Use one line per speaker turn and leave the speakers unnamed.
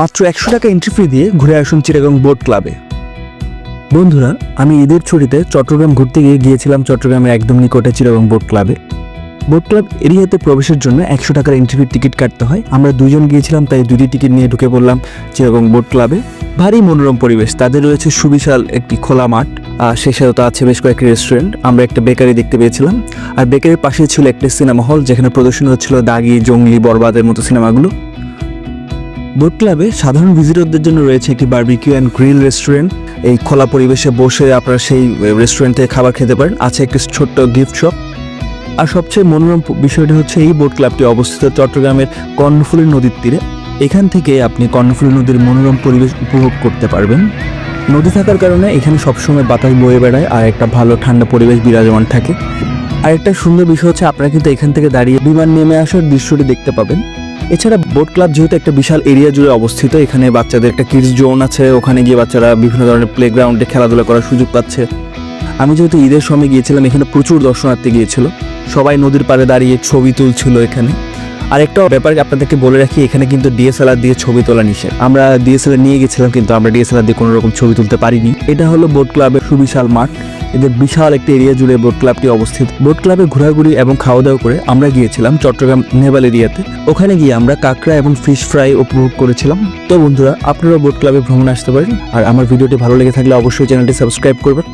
মাত্র একশো টাকা এন্ট্রি ফি দিয়ে ঘুরে আসুন চিটাগং বোট ক্লাবে বন্ধুরা, আমি ঈদের ছুটিতে চট্টগ্রাম ঘুরতে গিয়ে গিয়েছিলাম চট্টগ্রামের একদম নিকটে চিটাগং বোট ক্লাবে বোট ক্লাব এরিয়াতে প্রবেশের জন্য একশো টাকার এন্ট্রি ফির টিকিট কাটতে হয়। আমরা দুজন গিয়েছিলাম, তাই দুটি টিকিট নিয়ে ঢুকে পড়লাম চিটাগং বোট ক্লাবে ভারী মনোরম পরিবেশ, তাদের রয়েছে সুবিশাল একটি খোলা মাঠ, আর সেই সাথে তো আছে বেশ কয়েকটি রেস্টুরেন্ট আমরা একটা বেকারি দেখতে পেয়েছিলাম। আর বেকারির পাশে ছিল একটি সিনেমা হল যেখানে প্রদর্শন হচ্ছিল দাগি, জঙ্গলি, বরবাদের মতো সিনেমাগুলো বোট ক্লাবে সাধারণ ভিজিটরদের জন্য রয়েছে একটি বার্বিকিউ অ্যান্ড গ্রিল রেস্টুরেন্ট এই খোলা পরিবেশে বসে আপনারা সেই রেস্টুরেন্ট খাবার খেতে পারেন। আছে একটি ছোট্ট গিফট শপ আর সবচেয়ে মনোরম বিষয়টি হচ্ছে এই বোট ক্লাবটি অবস্থিত চট্টগ্রামের কর্ণফুলী নদীর তীরে। এখান থেকে আপনি কর্ণফুলী নদীর মনোরম পরিবেশ উপভোগ করতে পারবেন। নদী থাকার কারণে এখানে সবসময় বাতাস বয়ে বেড়ায় আর একটা ভালো ঠান্ডা পরিবেশ বিরাজমান থাকে। আর একটা সুন্দর বিষয় হচ্ছে আপনারা কিন্তু এখান থেকে দাঁড়িয়ে বিমান নেমে আসার দৃশ্যটি দেখতে পাবেন। এছাড়া বোট ক্লাব যেহেতু একটা বিশাল এরিয়া জুড়ে অবস্থিত, এখানে বাচ্চাদের একটা কিডস জোন আছে, ওখানে গিয়ে বাচ্চারা বিভিন্ন ধরনের প্লেগ্রাউন্ডে খেলাধুলা করার সুযোগ পাচ্ছে। আমি যেহেতু ঈদের সময় গিয়েছিলাম, এখানে প্রচুর দর্শনার্থী গিয়েছিল। সবাই নদীর পাড়ে দাঁড়িয়ে ছবি তুলছিল এখানে। আর একটা ব্যাপার আপনাদেরকে বলে রাখি, এখানে কিন্তু ডিএসএলআর দিয়ে ছবি তোলা নিষেধ। আমরা ডিএসএলআর নিয়ে গেছিলাম কিন্তু আমরা ডিএসএলআর দিয়ে কোনো রকম ছবি তুলতে পারিনি। এটা হলো বোট ক্লাবের সুবিশাল মাঠ। এদের বিশাল একটা এরিয়া জুড়ে বোট ক্লাবটি অবস্থিত। বোট ক্লাবে ঘোরাঘুরি এবং খাওয়া দাওয়া করে আমরা গিয়েছিলাম চট্টগ্রাম নেভাল এরিয়াতে। ওখানে গিয়ে আমরা কাঁকড়া এবং ফিশ ফ্রাই উপভোগ করেছিলাম। তো বন্ধুরা আপনারা বোট ক্লাবে ভ্রমণ আসতে পারেন। আর আমার ভিডিওটি ভালো লেগে থাকলে অবশ্যই চ্যানেলটি সাবস্ক্রাইব করবেন।